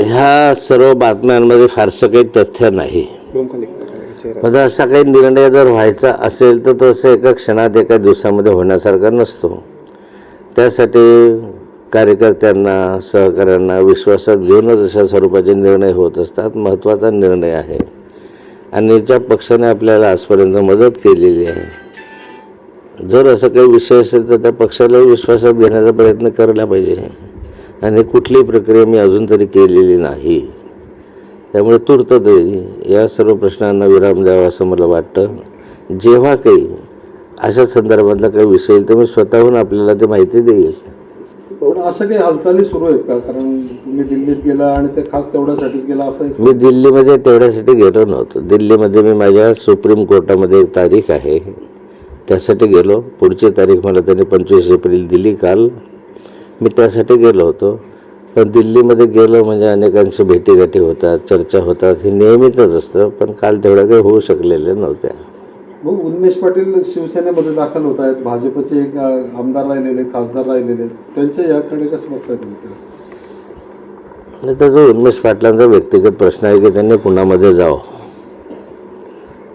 ह्या सर्व बातम्यांमध्ये फारसं काही तथ्य नाही. पण असा काही निर्णय जर व्हायचा असेल तर तो असं एका क्षणात एका दिवसामध्ये होण्यासारखा नसतो. त्यासाठी कार्यकर्त्यांना सहकाऱ्यांना विश्वासात घेऊनच अशा स्वरूपाचे निर्णय होत असतात महत्त्वाचा निर्णय आहे. आणि ज्या पक्षाने आपल्याला आजपर्यंत मदत केलेली आहे जर असं काही विषय असेल तर त्या पक्षाला विश्वासात घेण्याचा प्रयत्न करायला पाहिजे. आणि कुठलीही प्रक्रिया मी अजून तरी केलेली नाही. त्यामुळे तूर्त तरी या सर्व प्रश्नांना विराम द्यावा असं मला वाटतं. जेव्हा काही अशा संदर्भातला काही विषय येईल तर मी स्वतःहून आपल्याला ते माहिती देईल. असं काही हालचाली सुरू आहेत का? कारण तुम्ही दिल्लीत गेला आणि ते खास तेवढ्यासाठीच गेला असं मी दिल्लीमध्ये तेवढ्यासाठी गेलो नव्हतो. दिल्लीमध्ये मी माझ्या सुप्रीम कोर्टामध्ये एक तारीख आहे. त्यासाठी गेलो. पुढची तारीख मला त्यांनी पंचवीस एप्रिल दिली काल. मी त्यासाठी गेलो होतो. पण दिल्लीमध्ये गेलो म्हणजे अनेकांशी भेटीगाठी होतात चर्चा होतात हे नेहमीचंच असतं. पण काल तेवढ्या काही होऊ शकलेल्या नव्हत्या मग उन्मेष पाटील शिवसेनेमध्ये दाखल होत आहेत. भाजपचे एक आमदार राहिलेले खासदार राहिलेले. त्यांच्या याकडे कसं बघताय तुम्ही ते? आणि तर जो उन्मेष पाटलांचा व्यक्तिगत प्रश्न आहे की त्यांनी कुणामध्ये जावं?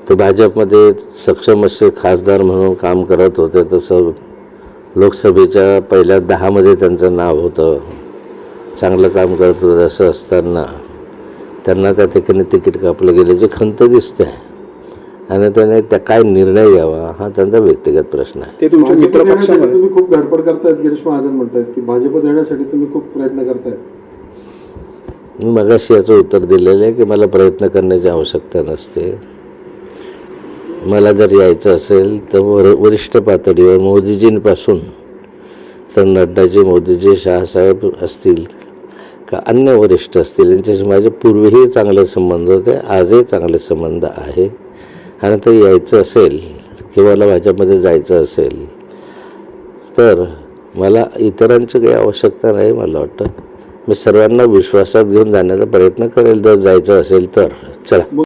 ते भाजपमध्ये सक्षम असे खासदार म्हणून काम करत होते तसं लोकसभेच्या पहिल्या दहामध्ये त्यांचं नाव होतं. चांगलं काम करत होतं असं असताना. त्यांना त्या ठिकाणी तिकीट कापलं गेल्याची खंत दिसते आणि त्याने त्या काय निर्णय घ्यावा हा त्यांचा व्यक्तिगत प्रश्न आहे. ते तुमच्या मित्र पक्षामध्ये. तुम्ही खूप धडपड करतायत गिरीश महाजन म्हणतायत की भाजप देण्यासाठी तुम्ही खूप प्रयत्न करतायत. मी मगाशी याचं उत्तर दिलेलं आहे की मला प्रयत्न करण्याची आवश्यकता नसते. मला जर यायचं असेल तर वर वरिष्ठ पातळीवर मोदीजींपासून तर नड्डाजी मोदीजी शहासाहेब असतील का अन्य वरिष्ठ असतील यांच्याशी माझे पूर्वीही चांगले संबंध होते आजही चांगले संबंध आहे. आणि तर यायचं असेल किंवा मला भाजपमध्ये जायचं असेल तर मला इतरांची काही आवश्यकता नाही मला वाटतं. मी सर्वांना विश्वासात घेऊन जाण्याचा प्रयत्न करेल जर जायचं असेल तर. चला.